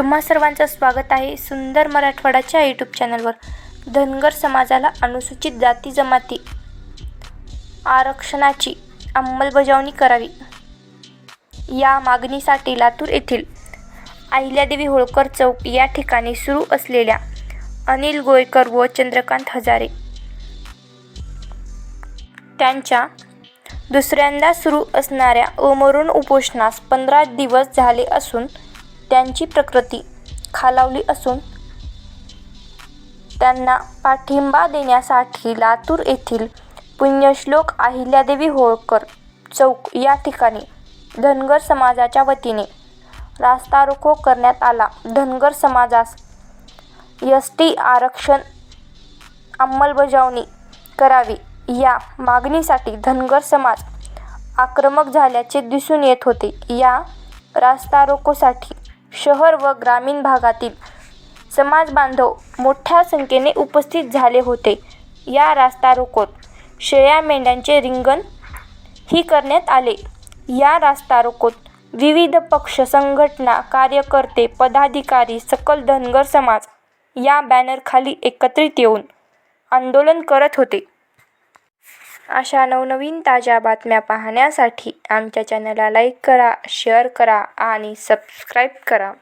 तुम्हा सर्वांचं स्वागत आहे सुंदर मराठवाडाच्या यूट्यूब चॅनलवर धनगर समाजाला अनुसूचित जाती जमाती आरक्षणाची अंमलबजावणी करावी. या मागणीसाठी लातूर येथील अहिल्यादेवी होळकर चौक या ठिकाणी सुरू असलेल्या अनिल गोयकर व चंद्रकांत हजारे त्यांच्या दुसऱ्यांदा सुरू असणाऱ्या अमरून उपोषणास पंधरा दिवस झाले असून त्यांची प्रकृती खालावली असून त्यांना पाठिंबा देण्यासाठी लातूर येथील पुण्यश्लोक अहिल्यादेवी होळकर चौक या ठिकाणी धनगर समाजाच्या वतीने रास्ता रोको करण्यात आला. धनगर समाजास एस टी आरक्षण अंमलबजावणी करावी या मागणीसाठी धनगर समाज आक्रमक झाल्याचे दिसून येत होते. या रास्ता रोकोसाठी शहर व ग्रामीण भागातील समाज बांधव मोठ्या संख्येने उपस्थित झाले होते. या रास्ता रोकोत शेळ्या मेंढ्यांचे रिंगण ही करण्यात आले. या रास्ता रोकोत विविध पक्ष संघटना कार्यकर्ते पदाधिकारी सकल धनगर समाज या बॅनरखाली एकत्रित येऊन आंदोलन करत होते. अशा नवनवीन ताज्या बातम्या पाहण्यासाठी आमच्या चॅनलला लाईक करा शेअर करा आणि सबस्क्राईब करा.